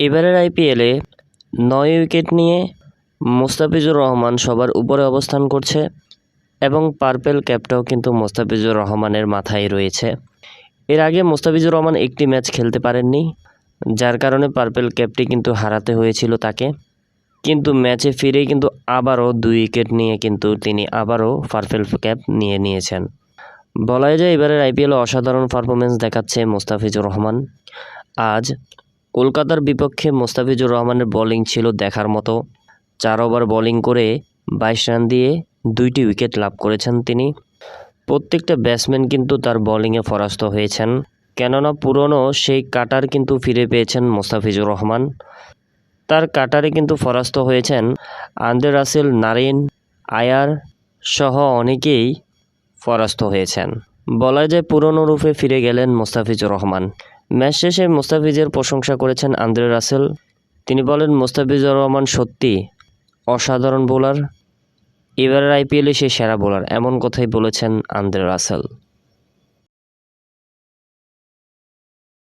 এবারের আইপিএলে নয় উইকেট নিয়ে মোস্তাফিজুর রহমান সবার উপরে অবস্থান করছে এবং পার্পেল ক্যাপটাও কিন্তু মোস্তাফিজুর রহমানের মাথায় রয়েছে। এর আগে মোস্তাফিজুর রহমান একটি ম্যাচ খেলতে পারেননি, যার কারণে পার্পেল ক্যাপটি কিন্তু হারাতে হয়েছিল তাকে। কিন্তু ম্যাচে ফিরে কিন্তু আবারও দুই উইকেট নিয়ে কিন্তু তিনি আবারও পার্পেল ক্যাপ নিয়ে নিয়েছেন। বলাই যায় এবারের আইপিএলে অসাধারণ পারফরমেন্স দেখাচ্ছে মোস্তাফিজুর রহমান। আজ কলকাতার বিপক্ষে মোস্তাফিজুর রহমানের বোলিং ছিল দেখার মতো। চার ওভার বোলিং করে বাইশ রান দিয়ে দুইটি উইকেট লাভ করেছেন তিনি। প্রত্যেকটা ব্যাটসম্যান কিন্তু তার বোলিংয়ে পরাস্ত হয়েছেন। কেননা পুরনো সেই কাটার কিন্তু ফিরে পেয়েছেন মোস্তাফিজুর রহমান। তার কাটারে কিন্তু পরাস্ত হয়েছেন আন্দ্রে রাসেল, নারিন, আয়ার সহ অনেকেই পরাস্ত হয়েছেন। বলা যায় পুরনো রূপে ফিরে গেলেন মোস্তাফিজুর রহমান। ম্যাচ শেষে মোস্তাফিজের প্রশংসা করেছেন আন্দ্রে রাসেল। তিনি বলেন, মোস্তাফিজুর রহমান সত্যি অসাধারণ বোলার। এবারের আইপিএলে সে সেরা বোলার, এমন কথাই বলেছেন আন্দ্রে রাসেল।